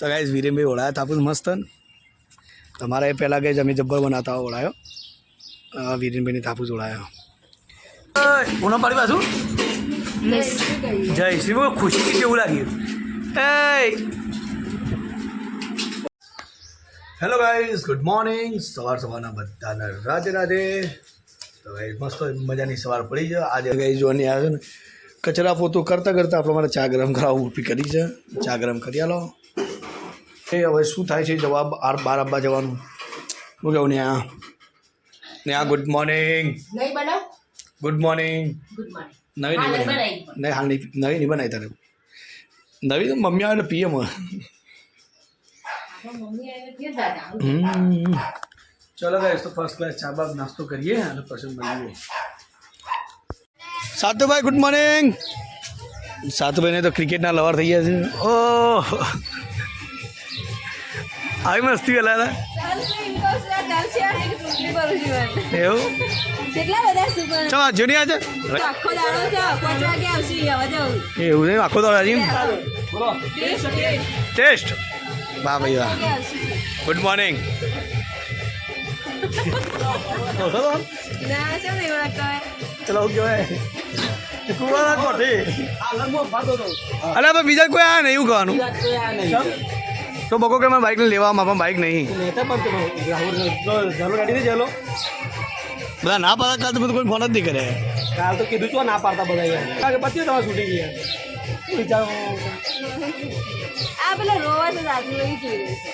તો ગાઈઝ વીરેનભાઈ ઓળાયા થાપુસ મસ્ત. તમારા તમારે પહેલાં ગઈ અમે જબ્બર બનાવતા ઓળાયો. વીરેનભાઈની થાપુસ ઓળાયો. પૂનમ પાડી પાછું. જય શ્રી ખુશી કેવું લાગ્યું? એ હેલો ગાઈઝ ગુડ મોર્નિંગ સવાર સવારના બધાને રાધે રાધે. તો ગાઈઝ મસ્ત મજાની સવાર પડી છે. આજે ગાઈઝ જોવાની આવે છે ને કચરા પોતું કરતાં કરતાં આપણે મારે ચા ગરમ કરાવવું ઊભી કરી છે. ચા ગરમ કરી આલો. એ હવે શું થાય છે જવાબ આર બાર આબા જવાનું. હું કહું ને આ ને આ ગુડ મોર્નિંગ નહીં બનાવ? ગુડ મોર્નિંગ ગુડ મોર્નિંગ નવી નહીં બનાવી. નહીં હાલ નહીં નવી નહીં બનાવી તારે. નવી તો મમ્મી આવે પીએમ. ચલો ગાઈસ તો ફર્સ્ટ ક્લાસ ચા બાદ નાસ્તો કરીએ અને પછી મળીએ. સાતુભાઈ ગુડ મોર્નિંગ સાતુભાઈને તો ક્રિકેટના લવર થઈ ગયા છે. ઓહ. આવી મસ્તી પેલા એવું? ચલો જૂની આ છે આખો દાડો છે પાંચ વાગે આવશે હવે જવું એવું નહીં, આખો દોડ ટેસ્ટ. વાહ ભાઈ, વાહ. ગુડ મોર્નિંગ ચલો અરે પણ બીજા કોઈ આ નહીં એવું કહેવાનું તો બકો કે મારે બાઇક લેવા પણ બાઇક નહીં. બધા ના પાડતા કાલ તો બધું કોઈ ફોન જ નહીં કરે. કાલ તો કીધું છું ના પાડતા બધા પછી તમારે છૂટી ગયા આ પેલા રોવા તો સાસુ એવી જોઈ રહી છે.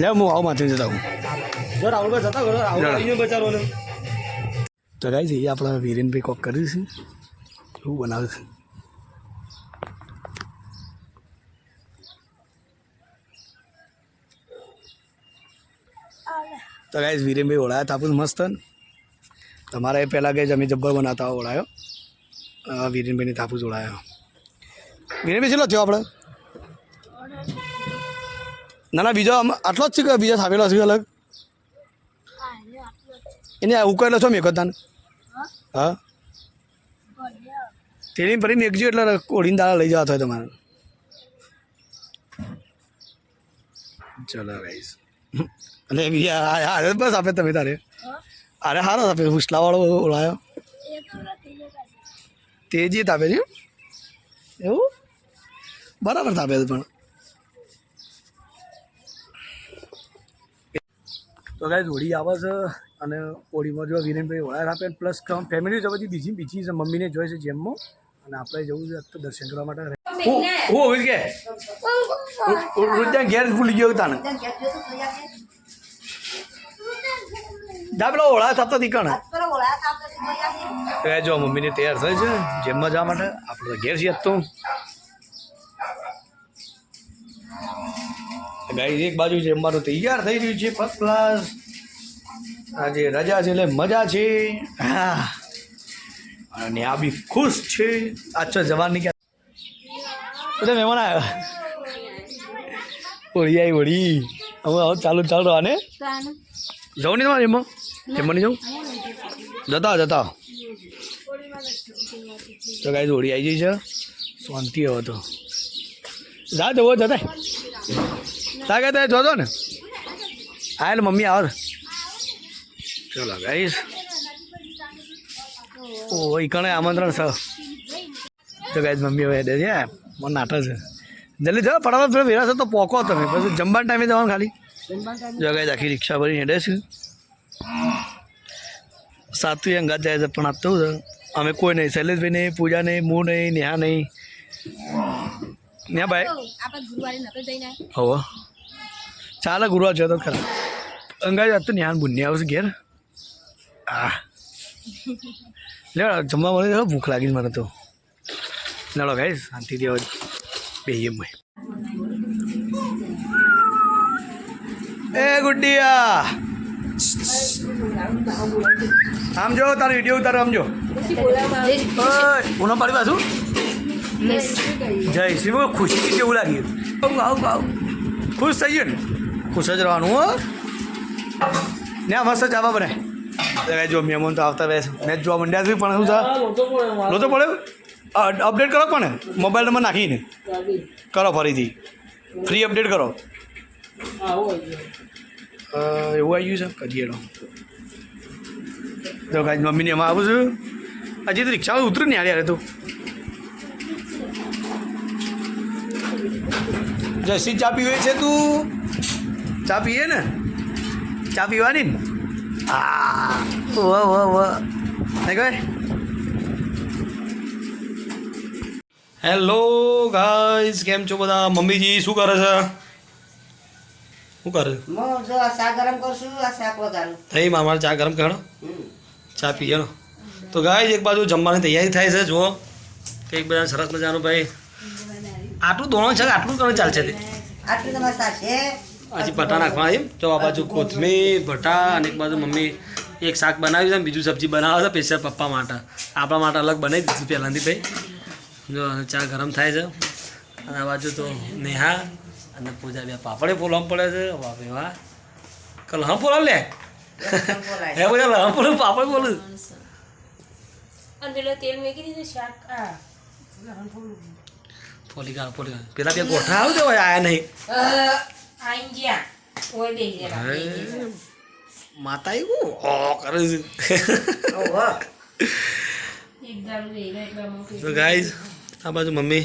લે હું આવું માથે જતા હું જો રાહુલભાઈ જતા કરો રાહુલ બચારોને તો ગાઈ એ આપણા વીરેનભાઈ કોક કર્યું છે. એવું બનાવે છે? તો ગાઈઝ વીરેનભાઈ ઓળાયા થાપુસ મસ્ત. તમારે પહેલાં ગઈ અમે જબ્બર બનાવતા ઓળાયો. અ, વીરેનભાઈની થાપુસ ઓળાયો. વીરેનભાઈ ચેલો થયો આપણે ના ના બીજો આટલો જ છે કે બીજા થાપેલો છે અલગ? એને ઉકેલો છો મેં તને હા? તેની ફરી મેઘજો એટલે ઓળીને દાડા લઈ જવા થાય તમારે. ચલો ગાઈસ અને બીજા હારે આ- આ બસ આપે તમે તારે. અરે હારો આપે હુસલાવાળો ઓળાયો તેજી તાપે છે એવું? બરાબર તાપે છે પણ. તો ગાઈસ હોળી આવે છે અને હોળીમાં જો વિરેનભાઈ હોળા આપે પ્લસ ફેમિલી તો બધી બીજી બીજી છે મમ્મીને જોઈ છે જેમમાં. અને આપણે જવું છે તો દર્શન કરવા માટે. હું હું કે? ઘેર ભૂલી ગયો તાને દા પેલો હોળા થતો દીકણ જો. મમ્મીને તૈયાર થાય છે જેમમાં જવા માટે આપણે તો ઘેર છીએ આજ ગાઈ એક બાજુ જમવાનું તૈયાર થઈ રહ્યું છે ફર્સ્ટ ક્લાસ આજે રજા છે એટલે મજા છે. હા. અને આ બી ખુશ છે. આછો જવાની ક્યાં બધા મહેમાન આવ્યા હોળી આવી હોળી હવે હવે ચાલુ ચાલુ આને જવું નહીં તમારે એમાં? એમાં નહીં જવું જતા જતા. તો કાંઈ હોળી આવી જઈ છે. શાંતિ હવે તો. જા જવો જતા. તા કહેતા જોજો ને. હા એટલે મમ્મી આવો. ચલો ગાઈશ ઓ કણે આમંત્રણ છે. તો ગાઈશ મમ્મી હવે દે છે મને નાટક છે. જલ્દી જાઓ ફટાફટ ફેરા છે તો પોકો તમે. પછી જમવાના ટાઈમે જવાનું ખાલી. ગાઈશ આખી રિક્ષા ભરીને હેડે છે. સાતું અંગાત જાય છે, પણ આપતો તો અમે કોઈ નહીં, શૈલેષભાઈ નહીં, પૂજા નહીં હું નહીં, નેહા નહીં. નેહા ભાઈ? હવે. ચાલે ગુરુવાર જતો ખરા. અંગાજ આજ નેહાન બુન્યા આવશે ઘેર. હા લે, જમવા મળી ભૂખ લાગી મને તો. લડો ગાઈ શાંતિથી હવે બેહીએ મેં એ ગુડિયા આમ જો, તારો વીડિયો ઉતારો, આમ જો. પૂનમ પાડી પાછું. જય શ્રી ખુશી કેવું લાગ્યું આવું આવું આવું. ખુશ થઈ ગયું ને? ખુશ જ રહેવાનું, હો. ને મસ્ત ચાવા બને. જો, મહેમાન તો આવતા રહે મેચ જોવા મંડ્યા છે, પણ શું છે લોતો પડ્યો અપડેટ કરો પણ મોબાઈલ નંબર નાખીને. કરો ફરીથી. ફ્રી અપડેટ કરો. એવું આવી ગયું છે કરીએ તો કાંઈ મમ્મીને એમાં આવું છું હજી તો રિક્ષા ઉતરું ને યાર તું જસી ચા પીવે છે તું ચા પીએ ને ચા પીવાની ને આ વાહ વાહ વાહ નહીં કહે હેલો ગાઈઝ કેમ છો બધા મમ્મીજી શું કરે છે શું કરે? હું જો ચા ગરમ કરશું આ શાક વઘારું. થઈ મારા ચા ગરમ કરો ચા પીએ તો ગાય એક બાજુ જમવાની તૈયારી થાય છે જુઓ. કંઈક બધા સરસ મજાનું ભાઈ. આટલું દોણો છે આટલું કરે ચાલશે તે? આટલું તમારે શાક હજી ભટા નાખવાના એમ? તો આ બાજુ કોથમીર ભટા અને એક બાજુ મમ્મી એક શાક બનાવ્યું છે ને બીજું સબ્જી બનાવે છે સ્પેશિયલ પપ્પા માટે. આપણા માટે અલગ બનાવી દીધું પહેલાંથી ભાઈ. જો ચા ગરમ થાય છે. અને આ બાજુ તો નેહા અને પૂજા બે પાપડે બોલવા પડે છે. ભાઈ વાહ. કલ હા ફોલા લે? હે બધા લહમ ફોલું પાપડ બોલું અંદર તેલ મેકી દીધું શાક આ. પેલા બે ગોઠા આવું આયા નહીં. આઈ ગયા. ઓય બેહી માતા એવું ઓ કરે છે. ગાઈઝ આ બાજુ મમ્મી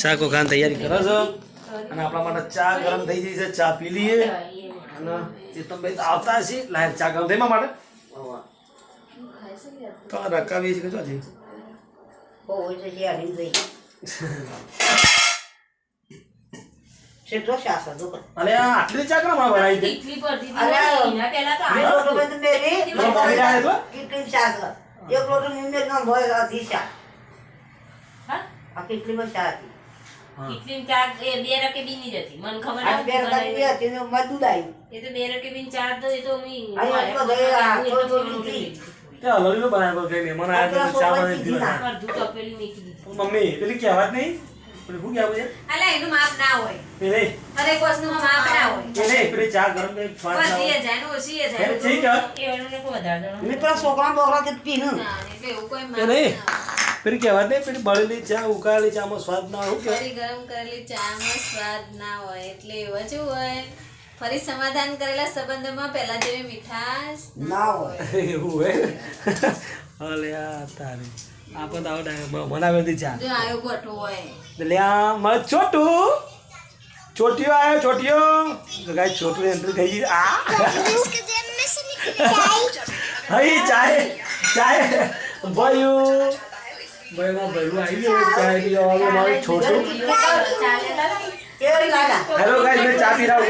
શાક વખાણ તૈયારી કરો છે. અને આપણા માટે ચા ગરમ થઈ ગઈ છે ચા પી લઈએ અને ચેતનભાઈ તો આવતા હશે લાયક ચા ગરમ થઈ માટે તો રકાવી છે. આટલી ચા કેમ બનાવી અરે, પહેલા તો આ લોટો બંધ મેરી, મમ્મી તો? કેટલી હતો. એક લોટો હોય શાક. હા? આ કેટલીમાં ચા હતી. ટીકલીની ચાર એ બે રકે બીની જ હતી. મને ખબર આ બે નહોતી રકાબી હતી ને એમાં દૂધ એ તો બે રકે બીની ચાર તો એ તો મી આ તો ગઈ આ થોડું થોડું લીધી. તે હલવીનું બનાવ્યું કોઈ મહેમાન આવ્યા તો ચા બનાવી દીધી તપેલી મૂકી દીધું મમ્મી પેલી કહેવાત નહીં? પણ હું કહેવું છે અલે એનું માપ ના હોય. પેલી. દરેક વસ્તુમાં માપ ના હોય. પેલે પેલે ચા ગરમ ને સ્વાદ ના હોય. જાય ને એ જાય ઠીક હે. એ એનું ને કોઈ વધારે ને મેં પેલા સોકરા બોકરા કે પીનું. ના, એવું કોઈ માપ નહીં ના પેલી કહેવાત નહીં પેલી બળેલી ચા ઉકાળેલી ચામાં સ્વાદ ના હોય ફરી ગરમ કરેલી ચામાં સ્વાદ ના હોય એટલે એવા જ હોય. ફરી સમાધાન કરેલા સંબંધોમાં પહેલા જેવી મીઠાશ ના હોય. એવું હોય? અલે આ તારી. આપણ તો આવડે બનાવેલી ચા. જો આયો ગોઠો હોય. એટલે આ મારે છોટું છોટીઓ આવ્યો છોટિયો ગાય છોટું એન્ટ્રી થઈ ગઈ. આ. હઈ ચાય ચાય. ભયું. ભાઈ માં આવી ગયું ચાય પી જવાનું હેલો ગાઈસ મેં ચા પી રહા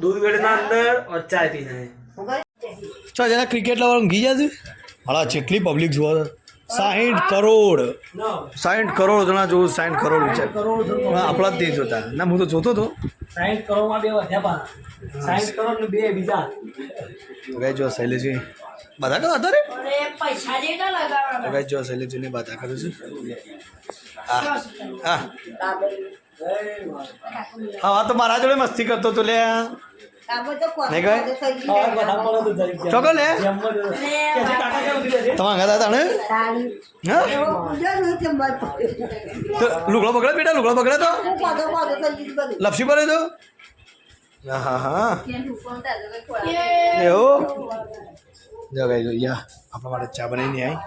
દૂધ વેડ ના અંદર ઓર ચાય પીના. જરા ક્રિકેટ લવર ઘી જાજુ? હાલા જેટલી પબ્લિક જોવા સાહીઠ કરોડ. સાહીઠ કરોડ જણા જોવું સાહીઠ કરોડ વિચાર. પણ આપણા જ નહીં જોતા. ના હું તો જોતો હતો સાહીઠ કરોડમાં બે વધ્યા કરોડ ને બે બીજા. ગાય જો શૈલેજી બધા કરો હતા રે જો બધા છું. હા હા. હા હા તો મારા જોડે મસ્તી કરતો તો લે ચોકલ? તમારા ઘર હતા ને લુગડો પકડે બેટા? લુગડો તો. લપસી પડે તો? હા હા. એવું? જો ગાઈ યા આપણા માટે ચા બનાવીને આવી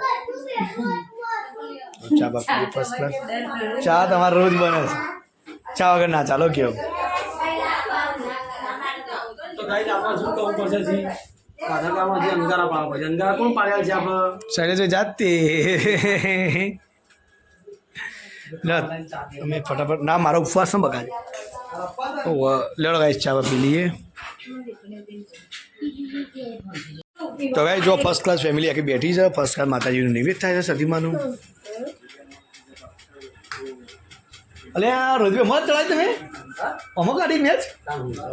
ચા બાપી ફર્સ્ટ ક્લાસ ચા તમારે રોજ બને છે. ચા વગર ના ચાલો કેવું તો આપણે શું કરવું પડશે જી આધાર જે અંગારા પાડવા પડશે. અંગારા કોણ પાડ્યા છે આપણે? શૈલેષ જાતે. લે ફટાફટ ના મારો ઉપવાસ ન બગાડે. લેડો ગાઈસ ચા પી લઈએ. તો ગાઈ જો ફર્સ્ટ ક્લાસ ફેમિલી આખી બેઠી છે. ફર્સ્ટ ક્લાસ માતાજીનું નિવેદ થાય છે સતીમાનું. અલે આ રોજ મત ચડાય તમે? અમો કાઢી મેચ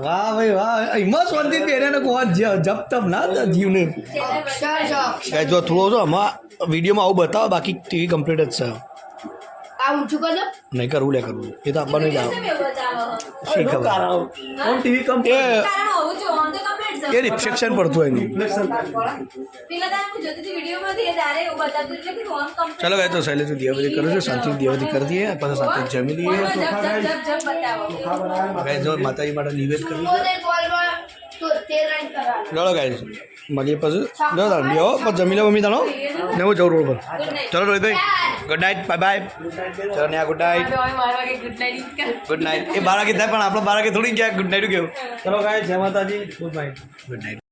વાહ ભાઈ વાહ. એમાં શાંતિ પહેરે ને કોણ? જપ તપ ના જીવને. ગાઈ જો થોડો જો આમાં વિડીયોમાં આવું બતાવો બાકી ટીવી કમ્પ્લીટ જ છે. આ ઊંચું કરજો. નહીં કરવું લે કરવું. એ તો આપવાનું જ આવે કેમ એવું બતાવો? શી ખબર? કોણ ટીવી કમ એ રિફ્લેક્શન પડતું હોય નહીં પેલા દાડે હું જોતી હતી વિડીયોમાંથી એ દાડે એવું બતાવતું એટલે કે આમ complete ચાલો ભાઈ તો શૈલેષ દિયાવતી કરું છું શાંતિ દિયાવતી કરી દઈએ પાછા શાંતિ જમી લઈએ. ગાય જો માતાજી માટે નિવેદ કર્યું ચાલો ગાય મળીએ પછી જો તાણ બેહો પછી જમી લે મમ્મી તાણો ને હું જવું રોડ પર. ચલો રોહિતભાઈ ગુડ નાઇટ બાય બાય ચલો ને ગુડ નાઇટ ગુડ નાઇટ એ બાર વાગે થાય પણ આપણે બાર વાગે થોડી ગયા ગુડ નાઇટ કેવું ચલો ગાય જય માતાજી. Good night good night